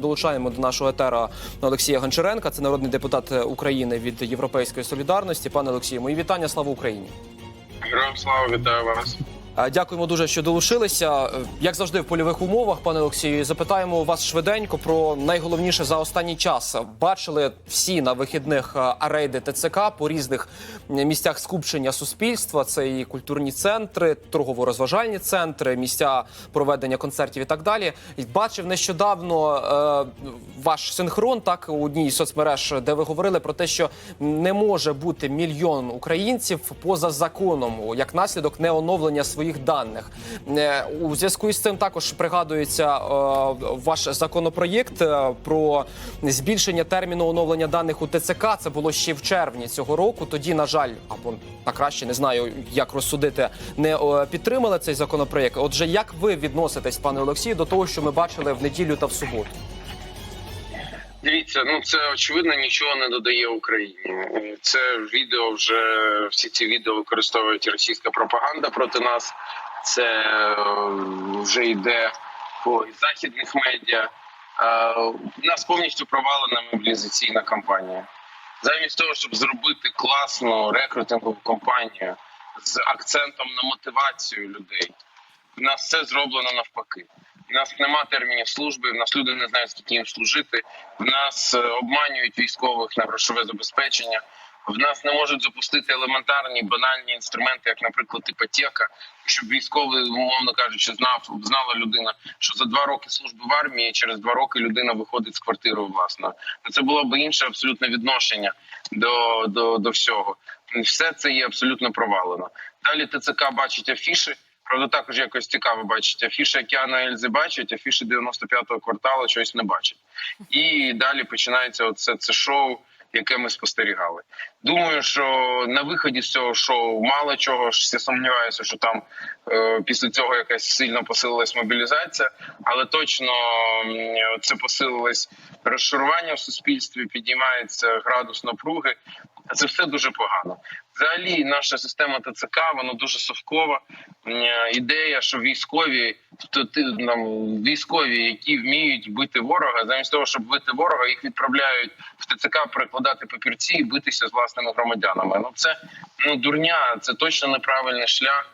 Долучаємо до нашого етера Олексія Гончаренка, це народний депутат України від Європейської солідарності. Пане Олексію, мої вітання. Слава Україні! Героям слава вітаю вас. Е, Дякуємо дуже, що долучилися. Е, Як завжди, в польових умовах, пане Олексію, запитаємо вас швиденько про найголовніше за останній час. Бачили всі на вихідних е, рейди ТЦК по різних місцях скупчення суспільства. Це і культурні центри, торгово-розважальні центри, місця проведення концертів і так далі. Бачив нещодавно ваш синхрон, так у одній соцмереж, де ви говорили про те, що не може бути мільйон українців поза законом як наслідок неоновлення своїх даних. Е, У зв'язку із цим також пригадується е, ваш законопроєкт е, про збільшення терміну оновлення даних у ТЦК. Це було ще в червні цього року. Тоді, на жаль, або на краще не знаю, як розсудити, не підтримали цей законопроєкт. Отже, як ви відноситесь, пане Олексію, до того, що ми бачили в неділю та в суботу? Дивіться, ну це очевидно нічого не додає Україні. Це відео вже всі ці відео використовують російська пропаганда проти нас. Це е, вже йде по західних медіа. Е, У нас повністю провалена мобілізаційна кампанія. Замість того, щоб зробити класну рекрутингову кампанію з акцентом на мотивацію людей, в нас все зроблено навпаки. В нас нема термінів служби, в нас люди не знають, скільки їм служити. В нас е, обманюють військових на грошове забезпечення. В нас не можуть запустити елементарні банальні інструменти, як, наприклад, іпотека, щоб військовий, умовно кажучи, знав знала людина, що за два роки служби в армії через два роки людина виходить з квартири власної. Ну, Це було б інше абсолютно відношення до, до, до всього. Все це є абсолютно провалено. Далі ТЦК бачить афіши. Правда, також якось цікаво бачить. Афіші Океана Ельзи бачать, афіші 95-го кварталу щось не бачать. І далі починається оце це шоу, яке ми спостерігали. Думаю, що на виході з цього шоу мало чого я сумніваюся, що там е, після цього якась сильно посилилась мобілізація, але точно це посилилось розшарування в суспільстві, підіймається градус напруги. Це все дуже погано. Взагалі, наша система ТЦК вона дуже совкова. Ідея, що військові, то ти нам військові, які вміють бити ворога, замість того, щоб бити ворога, їх відправляють в ТЦК перекладати папірці і битися з власними громадянами. Ну це ну дурня, це точно неправильний шлях.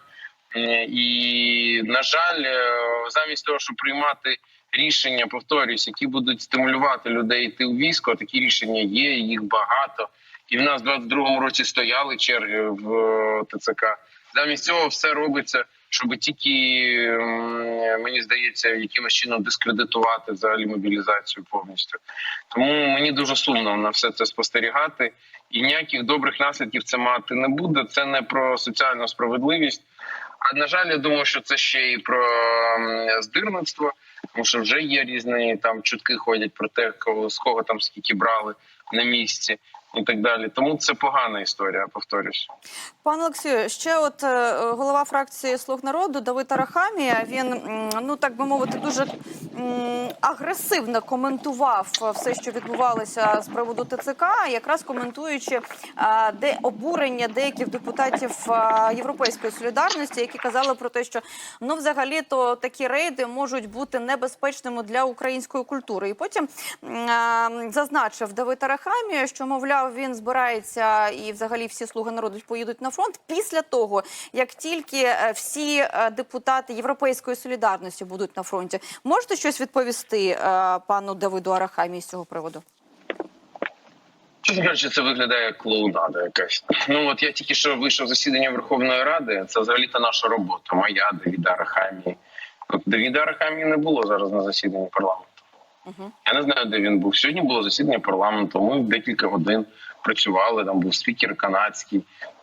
І на жаль, е, замість того, щоб приймати рішення, повторюсь, які будуть стимулювати людей йти у військо, такі рішення є, їх багато. І в нас в 22-му році стояли черги в е, ТЦК. Замість цього все робиться, щоб тільки мені здається, якимось чином дискредитувати взагалі мобілізацію повністю. Тому мені дуже сумно на все це спостерігати, і ніяких добрих наслідків це мати не буде. Це не про соціальну справедливість. А на жаль, я думаю, що це ще і про здирництво, тому що вже є різні там чутки ходять про те, кого з кого там скільки брали на місці і так далі. Тому це погана історія. Повторюсь. Пане Олексію, ще от е, голова фракції Слуг народу Давид Арахамія, він ну так би мовити, дуже агресивно коментував все, що відбувалося з приводу ТЦК, якраз коментуючи де обурення деяких депутатів Європейської солідарності, які казали про те, що ну взагалі то такі рейди можуть бути небезпечними для української культури. І потім зазначив Давид Арахамія, що мовляв він збирається і взагалі всі слуги народу поїдуть на фронт після того, як тільки е, всі е, депутати Європейської солідарності будуть на фронті. Можете щось відповісти е, пану Давиду Арахамії з цього приводу? Чесно кажучи, це виглядає як клоунада якась. Ну от я тільки що вийшов засідання Верховної Ради. Це взагалі-то наша робота. Моя Давіда Арахамії. Давіда Арахамії не було зараз на засіданні парламенту. Угу. Я не знаю, де він був. Сьогодні було засідання парламенту. Ми декілька годин працювали. Там був спікер канадський.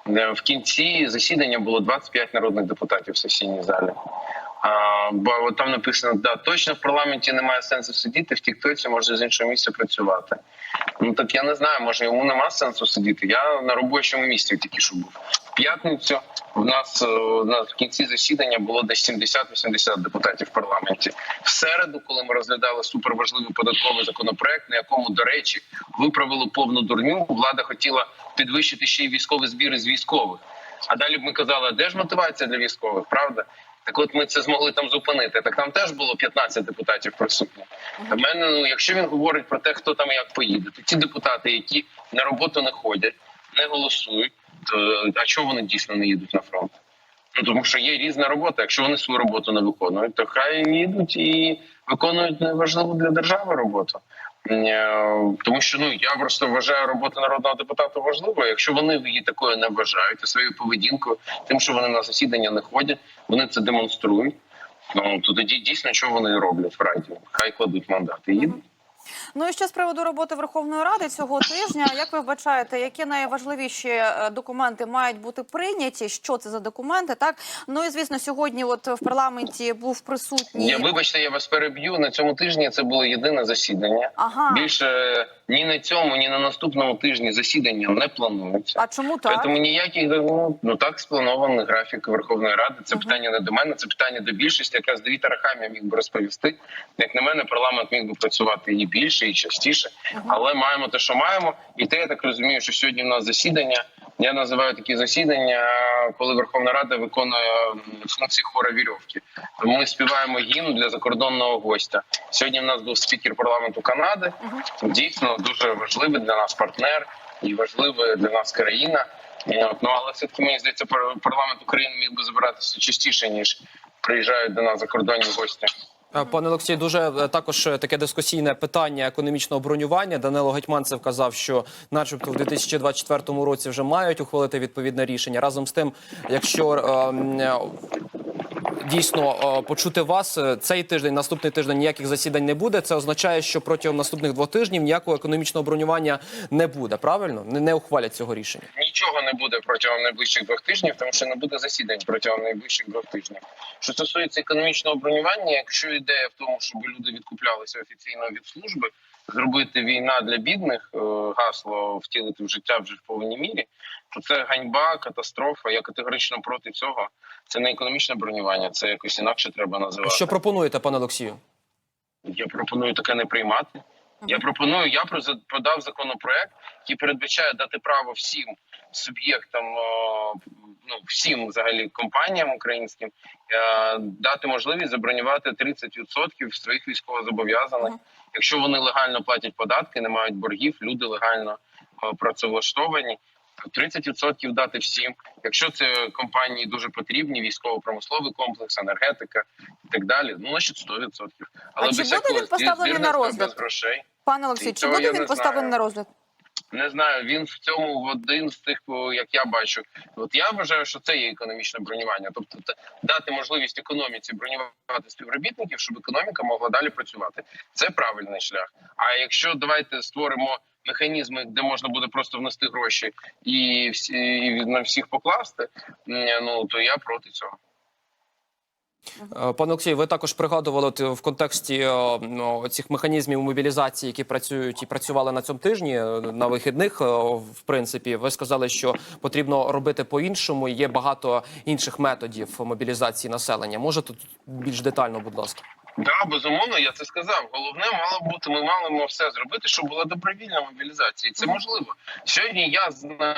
Е, В кінці засідання було 25 народних депутатів в сесійній залі. А, бо там написано, да, точно в парламенті немає сенсу сидіти, в Тіктоці може з іншого місця працювати. Ну так я не знаю, може йому нема сенсу сидіти. Я на робочому місці тільки що був. В п'ятницю в нас, е, на кінці засідання було десь 70-80 депутатів в парламенті. В середу, коли ми розглядали суперважливий податковий законопроект, на якому, до речі, виправили повну дурню, влада хотіла підвищити ще й військові збіри з військових. А далі б ми казали, де ж мотивація для військових, правда? Так от ми це змогли там зупинити. Так там теж було 15 депутатів присутніх. Для мене, ну якщо він говорить про те, хто там як поїде, то ті депутати, які на роботу не ходять, не голосують, то а чого вони дійсно не їдуть на фронт? Ну тому що є різна робота. Якщо вони свою роботу не виконують, то хай їдуть і виконують важливу для держави роботу. Е, Тому що ну я просто вважаю роботу народного депутата важливою. Якщо вони її такою не вважають, то своєю поведінкою, тим, що вони на засідання не ходять, вони це демонструють. Ну то тоді дійсно що вони роблять в раді? Хай кладуть мандати. і їдуть. Ну і ще з приводу роботи Верховної Ради цього тижня. Як ви вбачаєте, які найважливіші е, документи мають бути прийняті? Що це за документи? Так ну і звісно, сьогодні, от в парламенті був присутній. Я вибачте, я вас переб'ю на цьому тижні. Це було єдине засідання. Ага, Більше ні на цьому, ні на наступному тижні засідання не планується. а чому так? Тому ніяких ну, так спланований графік Верховної Ради. Це питання не до мене, це питання до більшості. Якраз Давід Арахамія міг би розповісти. Як на мене, парламент міг би працювати і більше, і частіше. Але маємо те, що маємо. І те, я так розумію, що сьогодні в нас засідання. Я називаю такі засідання, коли Верховна Рада виконує функції хора вірьовки. Тому ми співаємо гімн для закордонного гостя. Сьогодні в нас був спікер парламенту Канади. Дійсно дуже важливий для нас партнер і важлива для нас країна. Ну але все таки мені здається, пар- парламент України міг би збиратися частіше ніж приїжджають до нас закордонні гості. Е, Пане Олексій, дуже е, також е, таке дискусійне питання економічного бронювання. Данило Гетьманцев казав, що, начебто, в 2024 році вже мають ухвалити відповідне рішення. Разом з тим, якщо е, м, е, дійсно е, почути вас е, цей тиждень, наступний тиждень ніяких засідань не буде. Це означає, що протягом наступних двох тижнів ніякого економічного бронювання не буде. Правильно не, ухвалять цього рішення. Нічого не буде протягом найближчих двох тижнів, тому що не буде засідань протягом найближчих двох тижнів. Що стосується економічного бронювання, якщо ідея в тому, щоб люди відкуплялися офіційно від служби, зробити війна для бідних, е, гасло втілити в життя вже в повній мірі, це ганьба, катастрофа. Я категорично проти цього. Це не економічне бронювання, це якось інакше треба називати. Що пропонуєте, пане Олексію? Я пропоную таке не приймати. Я пропоную, я подав законопроект, який передбачає дати право всім суб'єктам, ну всім взагалі компаніям українським е, дати можливість забронювати 30% своїх військовозобов'язаних, якщо вони легально платять податки, не мають боргів, люди легально працевлаштовані. То 30% дати всім, якщо це компанії дуже потрібні, військово-промисловий комплекс, енергетика і так далі. Ну значить 100%. Але А чи буде він поставлений на розгляд? грошей. Пане Олексій, чи буде він поставлений на розгляд? Не знаю, він в цьому в один з тих, як я бачу. От я вважаю, що це є економічне бронювання. Тобто дати можливість економіці бронювати співробітників, щоб економіка могла далі працювати. Це правильний шлях. А якщо давайте створимо механізми, де можна буде просто внести гроші і всі і на всіх покласти, ну то я проти цього. Е, Пане Олексій, ви також пригадували в контексті е, ну, цих механізмів мобілізації, які працюють і працювали на цьому тижні е, на вихідних. е, В принципі, ви сказали, що потрібно робити по-іншому. Є багато інших методів мобілізації населення. Можете тут більш детально, будь ласка. Да, безумовно, я це сказав. Головне мало бути. Ми маємо все зробити, щоб була добровільна мобілізація. І це можливо. Сьогодні я знаю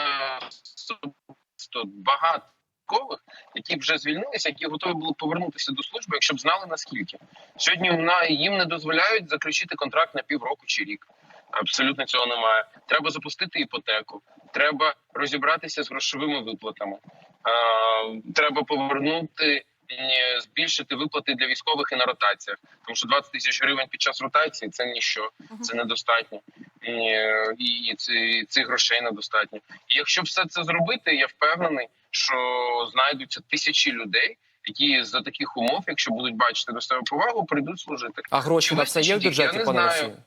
багато військових, які вже звільнилися, які готові були повернутися до служби, якщо б знали наскільки. Сьогодні їм не дозволяють заключити контракт на півроку чи рік. Абсолютно цього немає. Треба запустити іпотеку, треба розібратися з грошовими виплатами. Треба повернути. Е, Збільшити виплати для військових і на ротаціях, тому що 20 тисяч гривень під час ротації це ніщо, це недостатньо, і, і цих грошей недостатньо. І якщо все це зробити, я впевнений, що знайдуться тисячі людей, які за таких умов, якщо будуть бачити до себе повагу, прийдуть служити. А гроші Чи на все є в бюджеті, Я не пане знаю.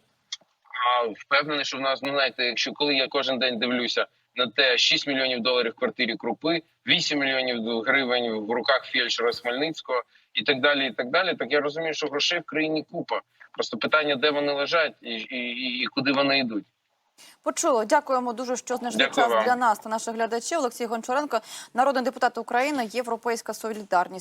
А впевнений, що в нас ну знаєте, якщо коли я кожен день дивлюся на те 6 мільйонів доларів в квартирі крупи, 8 мільйонів гривень в руках фельдшера Смельницького і так далі. І так далі. Так я розумію, що грошей в країні купа. Просто питання, де вони лежать і, і, і, і куди вони йдуть. Почуло. Дякуємо дуже, що знайшли Дякую час вам. для нас та наших глядачів. Олексій Гончаренко, народний депутат України, Європейська солідарність.